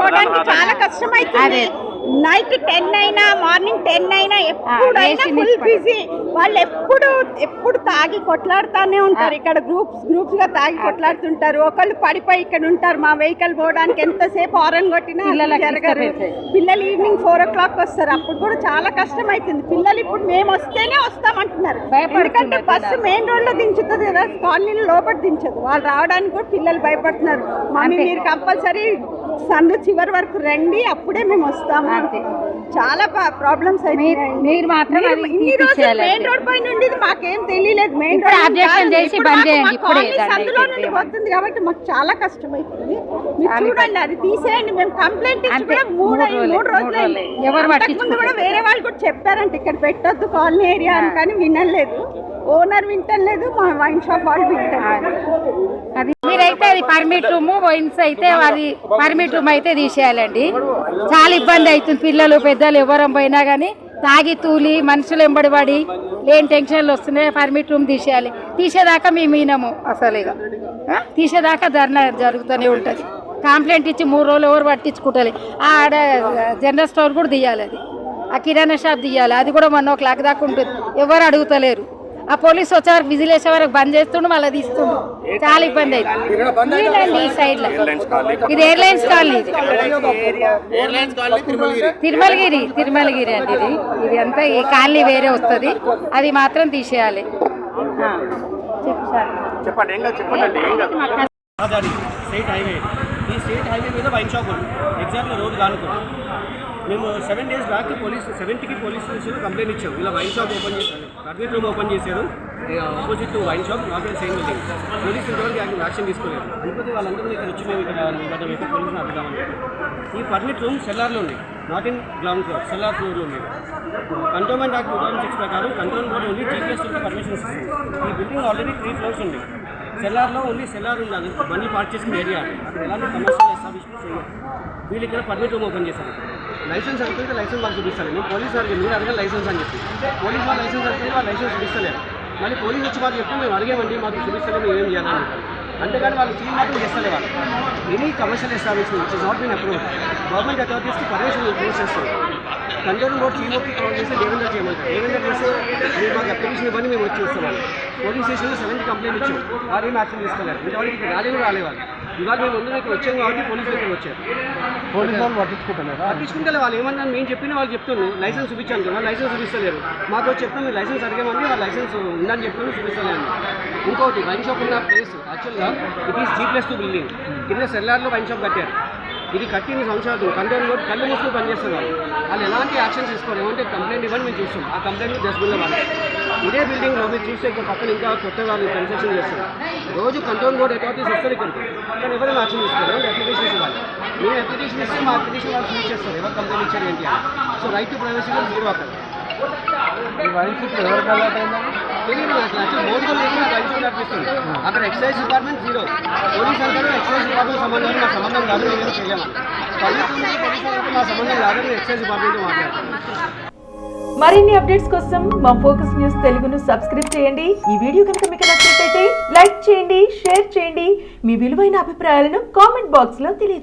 పోవడానికి చాలా కష్టమైతుంది. నైట్ టెన్ అయినా మార్నింగ్ టెన్ అయినా ఎప్పుడైనా ఫుల్ బిజీ. వాళ్ళు ఎప్పుడు ఎప్పుడు తాగి కొట్లాడుతానే ఉంటారు. ఇక్కడ గ్రూప్స్ గ్రూప్స్గా తాగి కొట్లాడుతుంటారు. ఒకళ్ళు పడిపోయి ఇక్కడ ఉంటారు. మా వెహికల్ పోవడానికి ఎంతసేపు ఆరన్ కొట్టినా జరగరు. పిల్లలు ఈవినింగ్ ఫోర్ ఓ క్లాక్ వస్తారు. అప్పుడు కూడా చాలా కష్టం అవుతుంది పిల్లలు ఇప్పుడు మేము వస్తేనే వస్తామంటున్నారు. ఎందుకంటే బస్సు మెయిన్ రోడ్లో దించుతుంది కదా. కాలనీలో లోపల దించదు. వాళ్ళు రావడానికి కూడా పిల్లలు భయపడుతున్నారు. మమ్మీ మీరు కంపల్సరీ సందు చివరి వరకు రండి అప్పుడే మేము వస్తాము. చాలా ప్రాబ్లమ్స్ మీరు మాత్రం మెయిన్ రోడ్ మాకేం తెలియలేదు. మెయిన్ రోడ్ చేసి బంద్ చేయండి, సందులో నుండి పోతుంది కాబట్టి మాకు చాలా కష్టమైతుంది. మీరు చూడండి అది తీసేయండి. మేము కంప్లైంట్ ఇచ్చి అంతే, కూడా మూడు మూడు రోజులే. ఎవరు కూడా వేరే వాళ్ళు కూడా చెప్పారంట ఇక్కడ పెట్టొద్దు కాలనీ ఏరియా అని కానీ వినలేదు. ఓనర్ వింటలేదు మా వైన్ షాప్ వాళ్ళు వింటారు అది మీరైతే అది పర్మిట్ రూమ్ వైన్స్ అయితే అది పర్మిట్ రూమ్ అయితే తీసేయాలండి. చాలా ఇబ్బంది అవుతుంది పిల్లలు పెద్దలు ఎవరం పోయినా కానీ తాగి తూలి మనుషులు ఎంబడి పడి లేని టెన్షన్లు వస్తున్నాయి పర్మిట్ రూమ్ తీసేయాలి. తీసేదాకా మేము మీనము అసలు ఇక. తీసేదాకా ధర్నా జరుగుతూనే ఉంటుంది. కంప్లైంట్ ఇచ్చి మూడు రోజులు ఎవరు పట్టించుకుంటారు ఆడ జనరల్ స్టోర్ కూడా తీయాలి అది. ఆ కిరాణా షాప్ తీయాలి. అది కూడా మొన్న ఒక క్లాక్ దాకా ఉంటుంది. ఎవరు అడుగుతలేరు. ఆ పోలీస్ వచ్చే వరకు విజిల్ వేసే వరకు బంద్ చేస్తుండు మళ్ళీ తీస్తుండు చాలా ఇబ్బంది అవుతుంది వీళ్ళండి ఈ సైడ్లో ఇది ఎయిర్లైన్స్ కాలనీ. ఇది తిరుమలగిరి తిరుమలగిరి అండి ఇది. ఇది అంతా ఈ కాలనీ వేరే వస్తుంది. అది మాత్రం తీసేయాలి. చెప్పండి స్టేట్ హైవే. ఈ స్టేట్ హైవే మీద వైన్ షాప్ ఉంది. ఎగ్జాక్ట్లీ రోడ్ కానుకో మేము సెవెన్ డేస్ బ్యాక్ పోలీస్ సెవెంటీకి పోలీస్ స్టేషన్లో కంప్లైంట్ ఇచ్చాము ఇలా వైన్ షాప్ ఓపెన్ చేశారు పర్మిట్ రూమ్ ఓపెన్ చేశారు. Opposite wine shop not and same building police ఇంతవరకు యాక్షన్ తీసుకోలేదు. అందుకని వాళ్ళందరూ ఇక్కడ వచ్చి మేము ఇక్కడ ఇవ్వడం వద్ద మీకు పోలీసులు అడుగుదామని ఈ పర్మిట్ రూమ్ సెల్లార్లో ఉంది. Not in ground floor cellar ఫ్లోర్లో ఉంది. Cantonment act two thousand six ప్రకారం కంట్రోల్ బోర్డు ఉంది. టీపీఎస్ పర్మిషన్ ఈ బిల్డింగ్ ఆల్రెడీ త్రీ ఫ్లోర్స్ ఉంది. సెల్లార్లో ఓన్లీ సెల్లార్ ఉంది అది బండి పార్క్ చేసిన ఏరియా. అక్కడ ఎలాంటి కమర్షియల్ ఎస్టాబ్లిష్మెంట్ చేయదు వీళ్ళు ఇక్కడ పర్మిట్ రూమ్ ఓపెన్ చేశారు. లైసెన్స్ అనుకుంటే లైసెన్స్ వాళ్ళు చూపిస్తారు. నేను పోలీసు వారికి మీరు అడగ లైసెన్స్ అని చెప్పి. పోలీసు వాళ్ళు లైసెన్స్ అడిగితే వాళ్ళు లైసెన్స్ చూపిస్తలేరు మళ్ళీ పోలీసు వచ్చి మాకు చెప్తే మేము అడిగామండి మాకు చూపిస్తలేము ఏం చేయాలని చెప్పారు. అంతేగాని వాళ్ళు సీన్ మాత్రం చేస్తలే వాళ్ళు. Any commercial establishment it's not been approve government అథారిటీస్కి permission close చేస్తారు కంట్రోల్ బోర్డ్ సీఓకి కాల్ చేసి దేవేంద్ర చేయమంటారు దేవేంద్ర చేస్తే మీరు మాకు అప్లికేషన్ ఇవ్వని మేము వచ్చి చూస్తామని పోలీస్ స్టేషన్లో సెవెంత్ కంప్లైంట్ ఇచ్చాం వారు ఏం యాక్షన్ తీసుకోలేదు. ఇంతవరకు ఇక్కడ రాలేదు రాలేవాళ్ళు. ఇవాళ మేము ముందు ఇక్కడ వచ్చాం కాబట్టి పోలీసులు ఇక్కడ వచ్చారు. పోలీసు వాళ్ళు పట్టించుకుంటారు పట్టించుకుంటే వాళ్ళు. ఏమన్నా మేము చెప్పిన వాళ్ళు చెప్తున్నారు. లైసెన్స్ చూపించాను కదా లైసెన్స్ చూపిస్తలేరు. మాకు వచ్చి చెప్తాం మీరు లైసెన్స్ అడిగామండి వాళ్ళ లైసెన్స్ ఉందని చెప్తాను చూపిస్తలేరు. ఇంకోటి వైన్ షాప్ ఉన్న ప్లేస్ యాక్చువల్గా it is G plus two building కింద సెల్లార్లో వైన్ షాప్ కట్టారు. ఇది కట్టిన సంవత్సరాలు కంట్రోల్ కూడా కళ్ళు మూసుకుని పనిచేస్తున్నారు. వాళ్ళు ఎలాంటి యాక్షన్స్ తీసుకోరు. ఏమంటే కంప్లైంట్ ఇవ్వండి మేము చూస్తాం. ఆ కంప్లైంట్ డస్ట్బిన్లో వాళ్ళు. ఇదే బిల్డింగ్లో మీరు చూస్తే ఇక్కడ పక్కన ఇంకా కొత్త వాళ్ళు కన్స్ట్రక్షన్ చేస్తారు. రోజు కంటోన్ బోర్డు అథారిటీస్ వస్తారు ఇక్కడ కానీ ఎవరైనా యాక్షన్ తీసుకోరు. అప్లికేషన్ ఇవ్వాలి. మేము అప్లికేషన్ ఇస్తే మా అప్లికేషన్ వాళ్ళు ఫీల్ చేస్తారు. ఎవరు కంప్లైంట్ ఇచ్చారు ఏంటి అని. సో రైట్ టు ప్రైవసీ కూడా జీరో అక్కడ తెలియదు నాకు అసలు బోర్డు కూడా లేదు నాకు ఐసీ అనిపిస్తుంది అక్కడ ఎక్సైజ్ డిపార్ట్మెంట్ జీరో పోలీస్ అంటారు ఎక్సైజ్ డిపార్ట్మెంట్ సంబంధం నా సంబంధం కాదు నేను ఏం చేయలేము పబ్లిక్ పోలీస్ అంటే మా సంబంధం కాదు నేను ఎక్సైజ్ డిపార్ట్మెంట్ మాట్లాడతాను మరిన్ని అప్డేట్స్ కోసం మా ఫోకస్ న్యూస్ తెలుగును సబ్స్క్రైబ్ చేయండి. ఈ వీడియో కనుక మీకు నచ్చినట్లయితే లైక్ చేయండి షేర్ చేయండి. మీ విలువైన అభిప్రాయాలను కామెంట్ బాక్స్లో తెలియజేయండి.